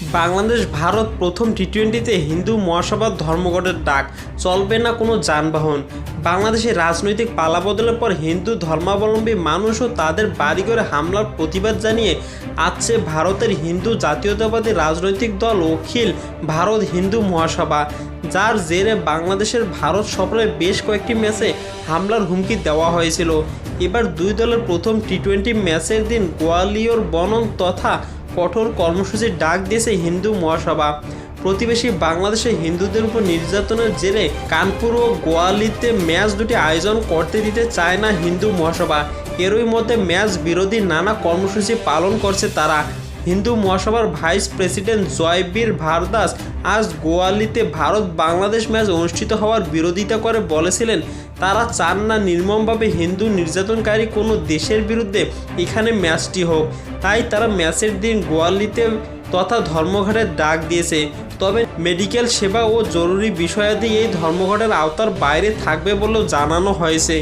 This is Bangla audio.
বাংলাদেশ, ভারত প্রথম টি টোয়েন্টিতে হিন্দু মহাসভার ধর্মঘটের ডাক। চলবে না কোনো যানবাহন। বাংলাদেশের রাজনৈতিক পালাবদলের পর হিন্দু ধর্মাবলম্বী মানুষ ও তাদের বাড়িঘরে হামলার প্রতিবাদ জানিয়ে আসছে ভারতের হিন্দু জাতীয়তাবাদী রাজনৈতিক দল অখিল ভারত হিন্দু মহাসভা, যার জেরে বাংলাদেশের ভারত সফরে বেশ কয়েকটি ম্যাচে হামলার হুমকি দেওয়া হয়েছিল। এবার দুই দলের প্রথম টি টোয়েন্টি ম্যাচের দিন গোয়ালিয়র বনন তথা কঠোর কর্মসূচির ডাক দিয়েছে হিন্দু মহাসভা। প্রতিবেশী বাংলাদেশে হিন্দুদের উপর নির্যাতনের জেরে কানপুর ও গোয়ালিতে ম্যাচ দুটি আয়োজন করতে দিতে চায় না হিন্দু মহাসভা। এরই মধ্যে ম্যাচ বিরোধী নানা কর্মসূচি পালন করছে তারা। হিন্দু মহাসভার ভাইস প্রেসিডেন্ট জয়বীর ভারদাস আজ গোয়ালিতে ভারত বাংলাদেশ ম্যাচ অনুষ্ঠিত হওয়ার বিরোধিতা করে বলেছিলেন, তারা চান না নির্মমভাবে হিন্দু নির্যাতনকারী কোনো দেশের বিরুদ্ধে এখানে ম্যাচটি হোক। তাই তারা ম্যাচের দিন গোয়ালিতে তথা ধর্মঘটের ডাক দিয়েছে। তবে মেডিকেল সেবা ও জরুরি বিষয়াদি এই ধর্মঘটের আওতার বাইরে থাকবে বলেও জানানো হয়েছে।